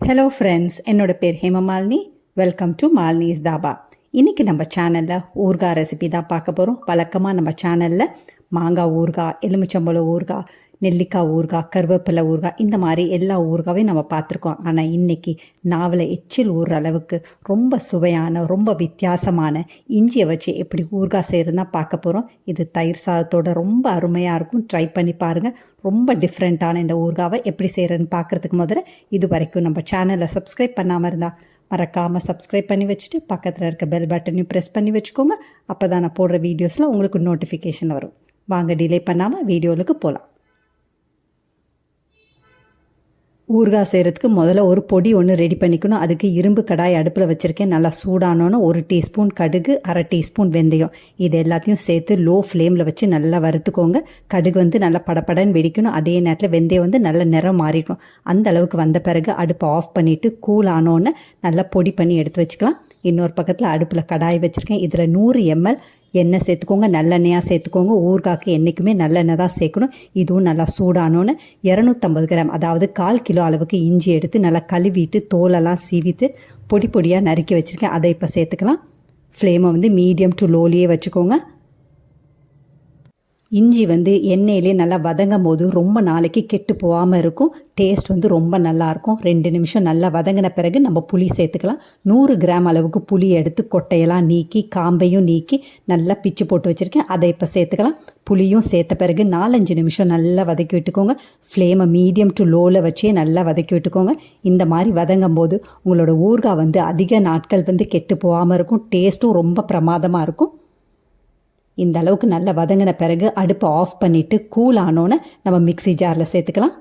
Hello friends என்னோட பேர் Hemamalini. Welcome to Malini's dhaba இன்றைக்கி நம்ம சேனலில் ஊர்கா ரெசிபி தான் பார்க்க போகிறோம் வழக்கமாக நம்ம சேனலில் மாங்காய் ஊறுகாய் எலுமிச்சம்பழம் ஊறுகாய் நெல்லிக்காய் ஊறுகாய் கருவேப்பிலை ஊறுகாய் இந்த மாதிரி எல்லா ஊறுகாவையும் நம்ம பார்த்துருக்கோம். ஆனால் இன்றைக்கி நாவலை எச்சில் ஊறுற அளவுக்கு ரொம்ப சுவையான ரொம்ப வித்தியாசமான இஞ்சியை வச்சு எப்படி ஊறுகாய் செய்கிறதுனா பார்க்க போகிறோம் இது தயிர் சாதத்தோட ரொம்ப அருமையாக இருக்கும். ட்ரை பண்ணி பாருங்கள் ரொம்ப டிஃப்ரெண்ட்டான இந்த ஊறுகாவை எப்படி செய்கிறதுன்னு பார்க்குறதுக்கு முதல்ல இது வரைக்கும் நம்ம சேனலை சப்ஸ்கிரைப் பண்ணாமல் இருந்தால் மறக்காமல் சப்ஸ்கிரைப் பண்ணி வச்சுட்டு பக்கத்தில் இருக்க பெல் பட்டனையும் ப்ரெஸ் பண்ணி வச்சுக்கோங்க. அப்போ தான் நான் போடுற வீடியோஸில் உங்களுக்கு நோட்டிஃபிகேஷன் வரும். வாங்க டிலே பண்ணாமல் வீடியோவுக்கு போகலாம் ஊறுகாய் செய்கிறதுக்கு முதல்ல ஒரு பொடி ஒன்று ரெடி பண்ணிக்கணும். அதுக்கு இரும்பு கடாய் அடுப்பில் வச்சுருக்கேன். நல்லா சூடானோன்னு ஒரு டீஸ்பூன் கடுகு அரை டீஸ்பூன் வெந்தயம். இது எல்லாத்தையும் சேர்த்து லோ ஃப்ளேமில் வச்சு நல்லா வறுத்துக்கோங்க. கடுகு வந்து நல்லா படப்படன்னு வெடிக்கணும். அதே நேரத்தில் வெந்தயம் வந்து நல்ல நிறம் மாறிடணும். அந்த அளவுக்கு வந்த பிறகு அடுப்பை ஆஃப் பண்ணிவிட்டு கூல் ஆனோன்னு நல்லா பொடி பண்ணி எடுத்து வச்சுக்கலாம். இன்னொரு பக்கத்தில் அடுப்பில் கடாய் வச்சுருக்கேன். இதில் நூறு எம்எல் எண்ணெய் சேர்த்துக்கோங்க. நல்லெண்ணெயாக சேர்த்துக்கோங்க. ஊறுகாய்க்கு என்றைக்குமே நல்லெண்ணெய் தான் சேர்க்கணும். இதுவும் நல்லா சூடானோன்னு இரநூத்தம்பது கிராம் அதாவது கால் கிலோ அளவுக்கு இஞ்சி எடுத்து நல்லா கழுவிட்டு தோலெல்லாம் சீவித்து பொடி பொடியாக நறுக்கி வச்சுருக்கேன். அதை இப்போ சேர்த்துக்கலாம். ஃப்ளேமை வந்து மீடியம் டு லோலியே வச்சுக்கோங்க. இஞ்சி வந்து எண்ணெயிலே நல்லா வதங்கும் போது ரொம்ப நாளைக்கு கெட்டு போகாமல் இருக்கும். டேஸ்ட் வந்து ரொம்ப நல்லாயிருக்கும் ரெண்டு நிமிஷம் நல்லா வதங்கின பிறகு நம்ம புளி சேர்த்துக்கலாம். நூறு கிராம் அளவுக்கு புளி எடுத்து கொட்டையெல்லாம் நீக்கி காம்பையும் நீக்கி நல்லா பிச்சு போட்டு வச்சுருக்கேன். அதை இப்போ சேர்த்துக்கலாம். புளியும் சேர்த்த பிறகு நாலஞ்சு நிமிஷம் நல்லா வதக்கி விட்டுக்கோங்க. ஃப்ளேமை மீடியம் டு லோவில் வச்சே நல்லா வதக்கி விட்டுக்கோங்க. இந்த மாதிரி வதங்கும் போது உங்களோட ஊறுகாய் வந்து அதிக நாட்கள் வந்து கெட்டு போகாமல் இருக்கும். டேஸ்ட்டும் ரொம்ப பிரமாதமாக இருக்கும். இந்த அளவுக்கு நல்லா வதங்கின பிறகு அடுப்பை ஆஃப் பண்ணிவிட்டு கூல் ஆனோன்னு நம்ம மிக்ஸி ஜாரில் சேர்த்துக்கலாம்.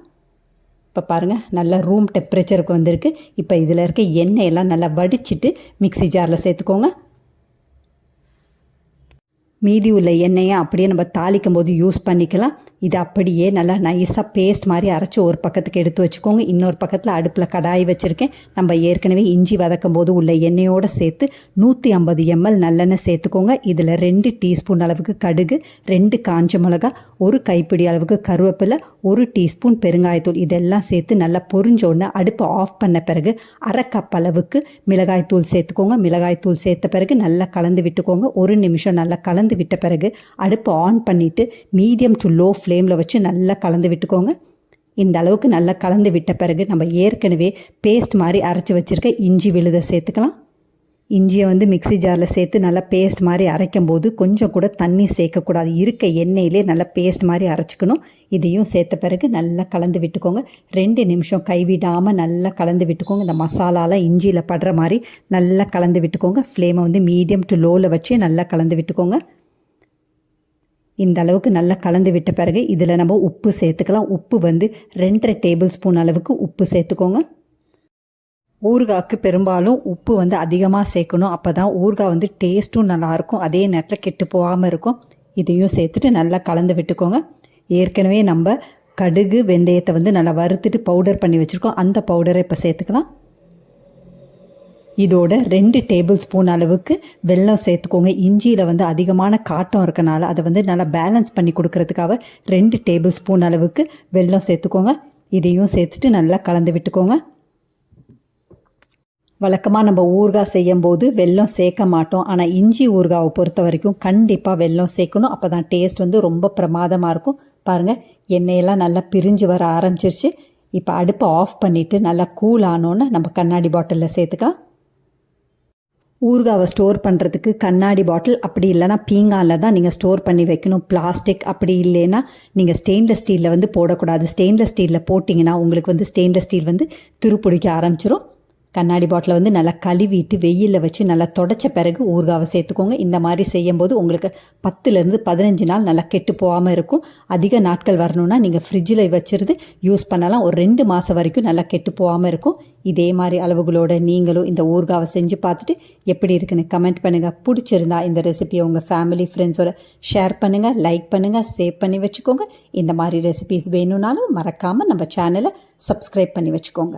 இப்போ பாருங்கள் நல்லா ரூம் டெம்பரேச்சருக்கு வந்திருக்கு. இப்போ இதில் இருக்க எண்ணெயெல்லாம் நல்லா வடிச்சிட்டு மிக்ஸி ஜாரில் சேர்த்துக்கோங்க. மீதி உள்ள எண்ணெயை அப்படியே நம்ம தாளிக்கும் போது யூஸ் பண்ணிக்கலாம். இது அப்படியே நல்லா நைஸாக பேஸ்ட் மாதிரி அரைச்சி ஒரு பக்கத்துக்கு எடுத்து வச்சுக்கோங்க. இன்னொரு பக்கத்தில் அடுப்பில் கடாய் வச்சுருக்கேன். நம்ம ஏற்கனவே இஞ்சி வதக்கும் போது உள்ள எண்ணெயோடு சேர்த்து நூற்றி ஐம்பது எம்எல் நல்லெண்ணெய் சேர்த்துக்கோங்க. இதில் ரெண்டு டீஸ்பூன் அளவுக்கு கடுகு ரெண்டு காஞ்ச மிளகா ஒரு கைப்பிடி அளவுக்கு கருவேப்பிலை ஒரு டீஸ்பூன் பெருங்காயத்தூள். இதெல்லாம் சேர்த்து நல்லா பொரிஞ்சோடனே அடுப்பை ஆஃப் பண்ண பிறகு அரை கப் அளவுக்கு மிளகாய்த்தூள் சேர்த்துக்கோங்க. மிளகாய்த்தூள் சேர்த்த பிறகு நல்லா கலந்து விட்டுக்கோங்க. ஒரு நிமிஷம் நல்லா கலந்து விட்ட பிறகு அடுப்பை ஆன் பண்ணிவிட்டு மீடியம் டு லோ ஃப்ளேமில் வச்சு நல்லா கலந்து விட்டுக்கோங்க. இந்த அளவுக்கு நல்லா கலந்து விட்ட பிறகு நம்ம ஏற்கனவே பேஸ்ட் மாதிரி அரைச்சி வச்சுருக்க இஞ்சி விழுதை சேர்த்துக்கலாம். இஞ்சியை வந்து மிக்சி ஜாரில் சேர்த்து நல்லா பேஸ்ட் மாதிரி அரைக்கும் போது கொஞ்சம் கூட தண்ணி சேர்க்கக்கூடாது. இருக்க எண்ணெயிலே நல்லா பேஸ்ட் மாதிரி அரைச்சிக்கணும். இதையும் சேர்த்த பிறகு நல்லா கலந்து விட்டுக்கோங்க. ரெண்டு நிமிஷம் கைவிடாமல் நல்லா கலந்து விட்டுக்கோங்க. இந்த மசாலாலாம் இஞ்சியில் படுற மாதிரி நல்லா கலந்து விட்டுக்கோங்க. ஃப்ளேமை வந்து மீடியம் டு லோவில் வச்சு நல்லா கலந்து விட்டுக்கோங்க. இந்த அளவுக்கு நல்லா கலந்து விட்ட பிறகு இதில் நம்ம உப்பு சேர்த்துக்கலாம். உப்பு வந்து ரெண்டரை டேபிள் ஸ்பூன் அளவுக்கு உப்பு சேர்த்துக்கோங்க. ஊறுகாய்க்கு பெரும்பாலும் உப்பு வந்து அதிகமாக சேர்க்கணும். அப்போ தான் ஊறுகாய் வந்து டேஸ்ட்டும் நல்லாயிருக்கும். அதே நேரத்தில் கெட்டு போகாமல் இருக்கும். இதையும் சேர்த்துட்டு நல்லா கலந்து விட்டுக்கோங்க. ஏற்கனவே நம்ம கடுகு வெந்தயத்தை வந்து நல்லா வறுத்துட்டு பவுடர் பண்ணி வச்சுருக்கோம். அந்த பவுடரை இப்போ சேர்த்துக்கலாம். இதோட ரெண்டு டேபிள் ஸ்பூன் அளவுக்கு வெல்லம் சேர்த்துக்கோங்க. இஞ்சியில் வந்து அதிகமான காட்டம் இருக்கனால அதை வந்து நல்லா பேலன்ஸ் பண்ணி கொடுக்கறதுக்காக ரெண்டு டேபிள் ஸ்பூன் அளவுக்கு வெல்லம் சேர்த்துக்கோங்க. இதையும் சேர்த்துட்டு நல்லா கலந்து விட்டுக்கோங்க. வழக்கமாக நம்ம ஊறுகாய் செய்யும் போது வெல்லம் சேர்க்க மாட்டோம். ஆனால் இஞ்சி ஊறுகாவை பொறுத்த வரைக்கும் கண்டிப்பாக வெல்லம் சேர்க்கணும். அப்போ தான் டேஸ்ட் வந்து ரொம்ப பிரமாதமாக இருக்கும். பாருங்கள் எண்ணெயெல்லாம் நல்லா பிரிஞ்சு வர ஆரம்பிச்சிருச்சு. இப்போ அடுப்பை ஆஃப் பண்ணிவிட்டு நல்லா கூல் ஆனோன்னு நம்ம கண்ணாடி பாட்டிலில் சேர்த்துக்கலாம். ஊறுகாவை ஸ்டோர் பண்ணுறதுக்கு கண்ணாடி பாட்டில் அப்படி இல்லைனா பீங்கானில் தான் நீங்கள் ஸ்டோர் பண்ணி வைக்கணும். பிளாஸ்டிக் அப்படி இல்லைன்னா நீங்கள் ஸ்டெயின்லெஸ் ஸ்டீலில் வந்து போடக்கூடாது. ஸ்டெயின்லெஸ் ஸ்டீலில் போட்டிங்கன்னா உங்களுக்கு வந்து ஸ்டெயின்லெஸ் ஸ்டீல் வந்து துருப்பிடிக்க ஆரம்பிச்சிடும் கண்ணாடி பாட்டிலை வந்து நல்லா கழுவிட்டு வெயிலில் வச்சு நல்லா தொடச்ச பிறகு ஊறுகாவை சேர்த்துக்கோங்க. இந்த மாதிரி செய்யும்போது உங்களுக்கு பத்துலேருந்து பதினஞ்சு நாள் நல்லா கெட்டு போகாமல் இருக்கும். அதிக நாட்கள் வரணும்னா நீங்கள் ஃப்ரிட்ஜில் வச்சுருந்து யூஸ் பண்ணலாம். ஒரு ரெண்டு மாதம் வரைக்கும் நல்லா கெட்டு போகாமல் இருக்கும். இதே மாதிரி அளவுகளோட நீங்களும் இந்த ஊறுகாவை செஞ்சு பார்த்துட்டு எப்படி இருக்குன்னு கமெண்ட் பண்ணுங்கள் பிடிச்சிருந்தா இந்த ரெசிபியை உங்கள் ஃபேமிலி ஃப்ரெண்ட்ஸோட ஷேர் பண்ணுங்கள் லைக் பண்ணுங்கள் சேவ் பண்ணி வச்சுக்கோங்க. இந்த மாதிரி ரெசிபிஸ் வேணும்னாலும் மறக்காமல் நம்ம சேனலை சப்ஸ்கிரைப் பண்ணி வச்சுக்கோங்க.